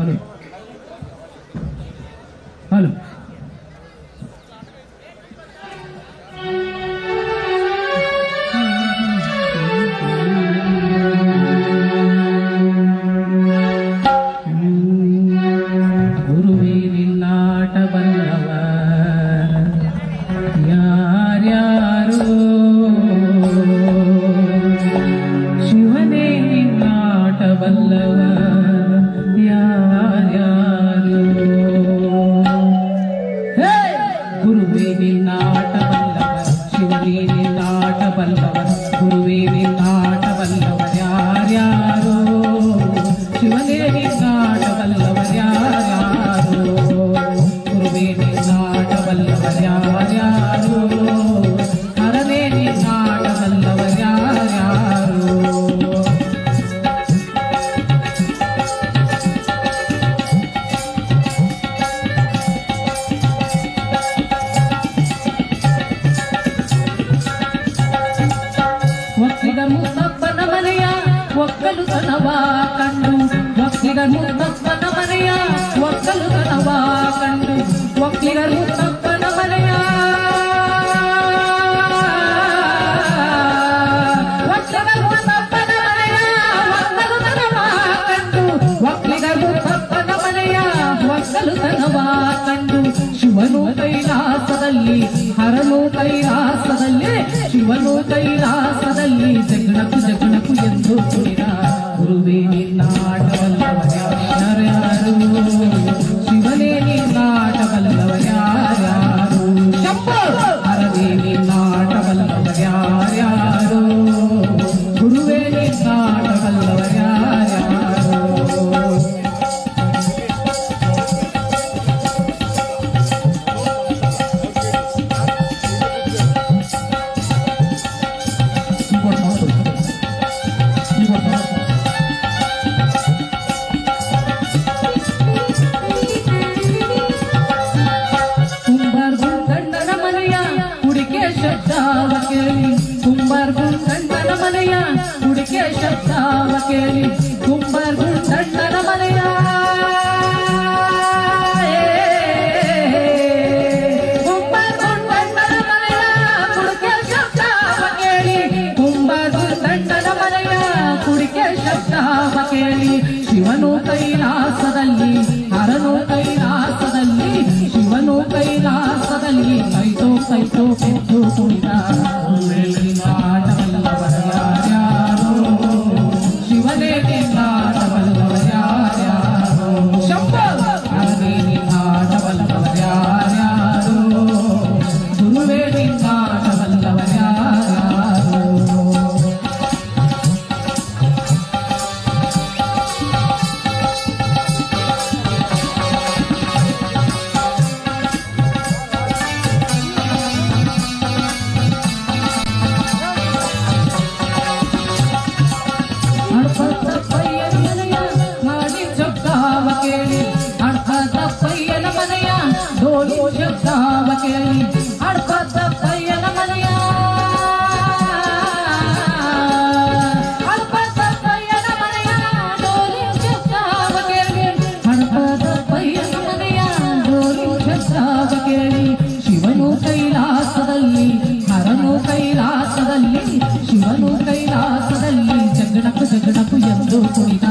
Salud. ಒಕ್ಕಲು ತನವಾ ಕಂಡು ಒಕ್ಕಿಗರು ತಪ್ಪನ ಮನೆಯ ಒಕ್ಕಲು ತನವಾ ಕಂಡು ಒಕ್ಕಿಗರು ತಪ್ಪನ ಮನೆಯ ಒಕ್ಕಲು ತಪ್ಪನ ಮನೆಯ ಒಕ್ಕಲು ತನವಾ ಕಂಡು ಒಕ್ಕಿಗರು ತಪ್ಪನ ಮನೆಯ ಒಕ್ಕಲು ತನವಾ ಕಂಡು ಶಿವನು ಕೈಲಾಸದಲ್ಲಿ ಹರನು ಕೈಲಾಸದಲ್ಲಿ ಶಿವನು ಕೈಲಾಸದಲ್ಲಿ ಜಗಳಕ್ಕೂ ಜಗಳ గురువే baile. ಕೈಲಾಸದಲ್ಲಿ ಶಿವನು ಕೈಲಾಸದಲ್ಲಿ ಜಗಡಪ್ಪು ಜಗಡಪ್ಪು ಎಂದು ಕುಣಿದ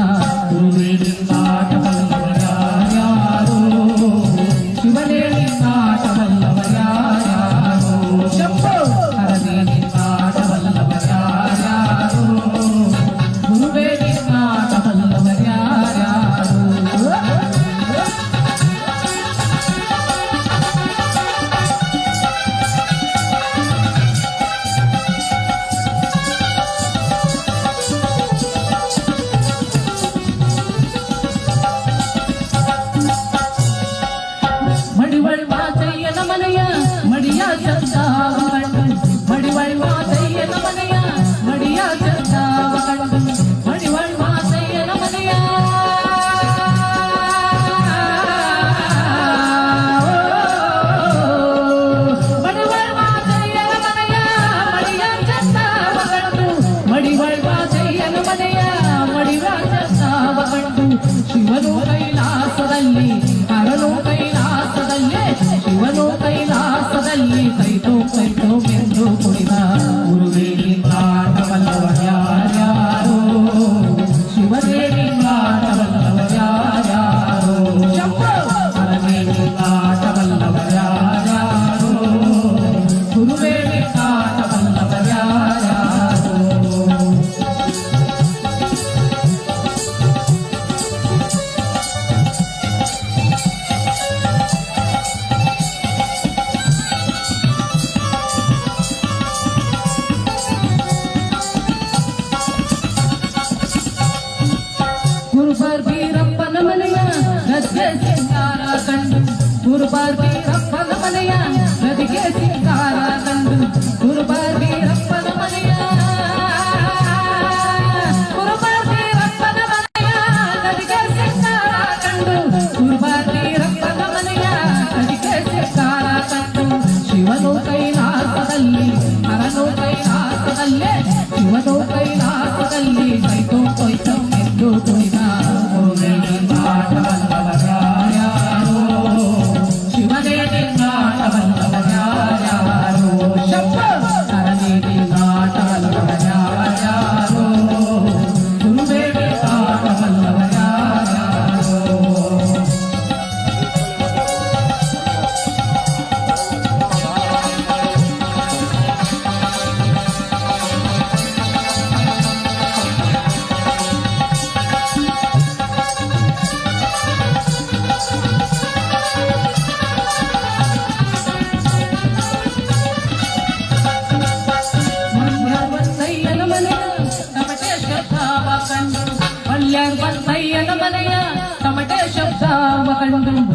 கண்டங்கள்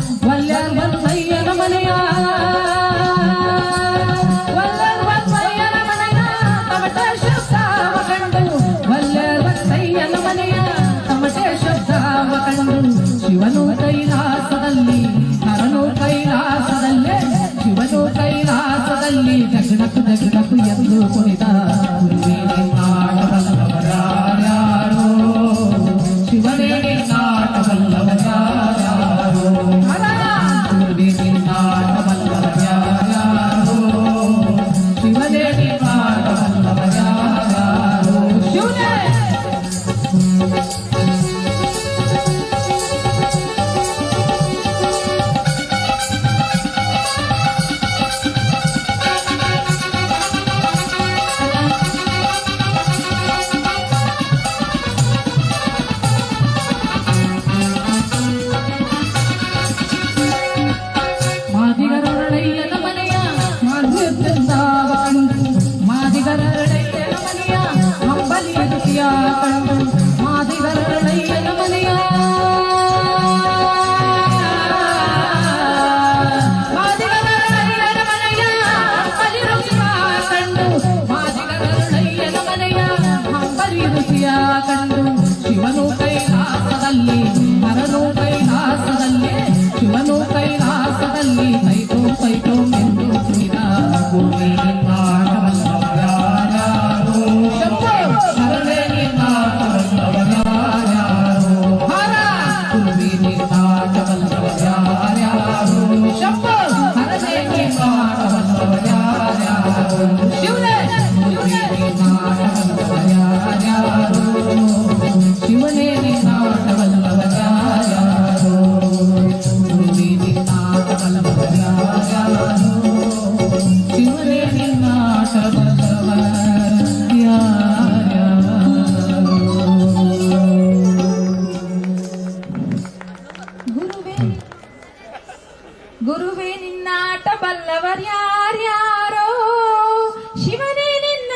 ನಿನ್ನ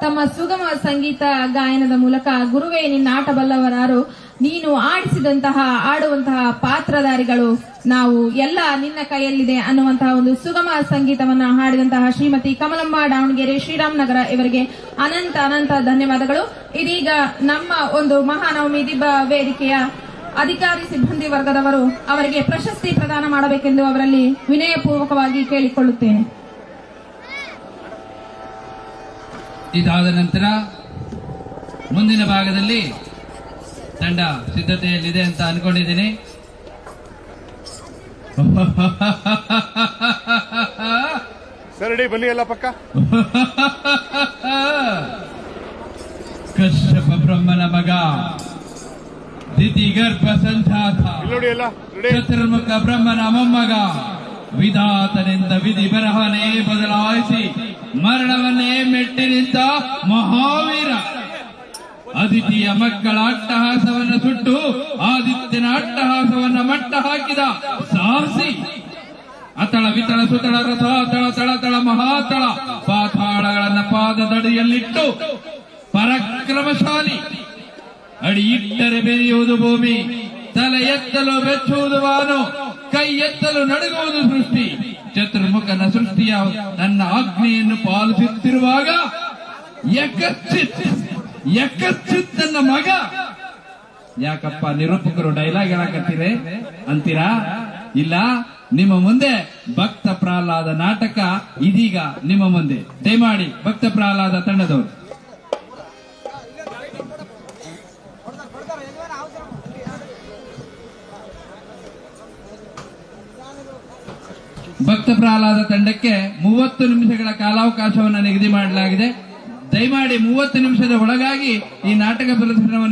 ತಮ್ಮ ಸುಗಮ ಸಂಗೀತ ಗಾಯನದ ಮೂಲಕ ಗುರುವೇ ನಿನ್ನ ಆಟಬಲ್ಲವರಾರು. ನೀನು ಆಡಿಸಿದಂತಹ, ಆಡುವಂತಹ ಪಾತ್ರಧಾರಿಗಳು ನಾವು ಎಲ್ಲ ನಿನ್ನ ಕೈಯಲ್ಲಿದೆ ಅನ್ನುವಂತಹ ಒಂದು ಸುಗಮ ಸಂಗೀತವನ್ನ ಹಾಡಿದಂತಹ ಶ್ರೀಮತಿ ಕಮಲಮ್ಮ ದಾವಣಗೆರೆ ಶ್ರೀರಾಮನಗರ ಇವರಿಗೆ ಅನಂತ ಅನಂತ ಧನ್ಯವಾದಗಳು. ಇದೀಗ ನಮ್ಮ ಒಂದು ಮಹಾನವಮಿ ದಿಬ್ಬ ವೇದಿಕೆಯ ಅಧಿಕಾರಿ ಸಿಬ್ಬಂದಿ ವರ್ಗದವರು ಅವರಿಗೆ ಪ್ರಶಸ್ತಿ ಪ್ರದಾನ ಮಾಡಬೇಕೆಂದು ಅವರಲ್ಲಿ ವಿನಯಪೂರ್ವಕವಾಗಿ ಕೇಳಿಕೊಳ್ಳುತ್ತೇನೆ. ಇದಾದ ನಂತರ ಮುಂದಿನ ಭಾಗದಲ್ಲಿ ತಂಡ ಸಿದ್ಧತೆಯಲ್ಲಿದೆ ಅಂತ ಅನ್ಕೊಂಡಿದ್ದೀನಿ. ಬನ್ನಿ ಎಲ್ಲ ಪಕ್ಕ. ಕಶ್ಯಪ ಬ್ರಹ್ಮನ ಮಗ. ಸಂಜಾತ ಎಲ್ಲ ರೆಡಿ ಚತುರ್ಮುಖ ಬ್ರಹ್ಮನ ಮೊಮ್ಮಗ. ವಿಧಾತನಿಂದ ವಿಧಿ ಬರಹನೇ ಬದಲಾಯಿಸಿ ಮರಣವನ್ನೇ ಮೆಟ್ಟಿನಿಂದ ಮಹಾವೀರ. ಅದಿತಿಯ ಮಕ್ಕಳ ಅಟ್ಟಹಾಸವನ್ನು ಸುಟ್ಟು ಆದಿತ್ಯನ ಅಟ್ಟಹಾಸವನ್ನ ಮಟ್ಟ ಹಾಕಿದ ಸಾಹಸಿ. ಅತಳ ವಿತಳ ಸುತಳ ರಥ ತಳ ತಳ ತಳ ಮಹಾತಳ ಪಾತಾಳಗಳನ್ನ ಪಾದದಡಿಯಲ್ಲಿಟ್ಟು ಪರಾಕ್ರಮಶಾಲಿ ಅಡಿ ಇಟ್ಟರೆ ಬೆರೆಯುವುದು ಭೂಮಿ, ತಲೆ ಎತ್ತಲು ಬೆಚ್ಚುವುದು ಬಾನು ಕೈ ಎತ್ತಲು ನಡುಗುವುದು ಸೃಷ್ಟಿ. ಚತುರ್ಮುಖನ ಸೃಷ್ಟಿಯ ನನ್ನ ಆಜ್ಞೆಯನ್ನು ಪಾಲಿಸುತ್ತಿರುವಾಗ ಯಕಚ್ಚಿತ್ ಯಕಚ್ಚಿತ್ ನನ್ನ ಮಗ. ಯಾಕಪ್ಪ ನಿರೂಪಕರು ಡೈಲಾಗ್ ಹೇಳಕತ್ತೀರಿ ಅಂತೀರಾ? ಇಲ್ಲ, ನಿಮ್ಮ ಮುಂದೆ ಭಕ್ತ ಪ್ರಹ್ಲಾದ ನಾಟಕ ಇದೀಗ ನಿಮ್ಮ ಮುಂದೆ. ದಯಮಾಡಿ ಭಕ್ತ ಪ್ರಹ್ಲಾದ ತಂಡದವರು. ಭಕ್ತ ಪ್ರಹ್ಲಾದ ತಂಡಕ್ಕೆ ಮೂವತ್ತು ನಿಮಿಷಗಳ ಕಾಲಾವಕಾಶವನ್ನು ನಿಗದಿ ಮಾಡಲಾಗಿದೆ. ದಯಮಾಡಿ ಮೂವತ್ತು ನಿಮಿಷದ ಒಳಗಾಗಿ ಈ ನಾಟಕ ಪ್ರದರ್ಶನವನ್ನು